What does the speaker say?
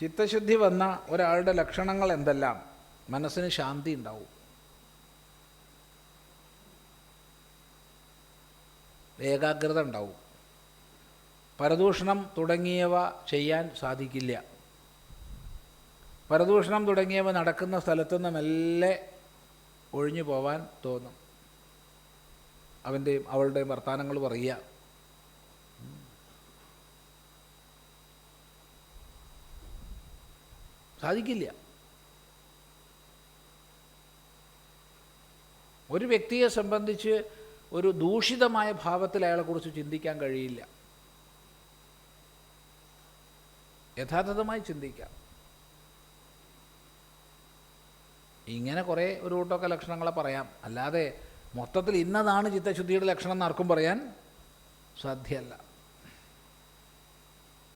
ചിത്തശുദ്ധി വന്ന ഒരാളുടെ ലക്ഷണങ്ങൾ എന്തെല്ലാം? മനസ്സിന് ശാന്തി ഉണ്ടാവും. ഏകാഗ്രത ഉണ്ടാവും. പരദൂഷണം തുടങ്ങിയവ ചെയ്യാൻ സാധിക്കില്ല. പരദൂഷണം തുടങ്ങിയവ നടക്കുന്ന സ്ഥലത്തു നിന്ന് മെല്ലെ ഒഴിഞ്ഞു പോവാൻ തോന്നും. അവന്റെയും അവളുടെയും വർത്തമാനങ്ങൾ പറയുക സാധിക്കില്ല. ഒരു വ്യക്തിയെ സംബന്ധിച്ച് ഒരു ദൂഷിതമായ ഭാവത്തിൽ അയാളെക്കുറിച്ച് ചിന്തിക്കാൻ കഴിയില്ല. യഥാർത്ഥമായി ചിന്തിക്കാം. ഇങ്ങനെ കുറേ ഒരു കൂട്ടമൊക്കെ ലക്ഷണങ്ങളെ പറയാം. അല്ലാതെ മൊത്തത്തിൽ ഇന്നതാണ് ചിത്തശുദ്ധിയുടെ ലക്ഷണം എന്ന് ആർക്കും പറയാൻ സാധ്യമല്ല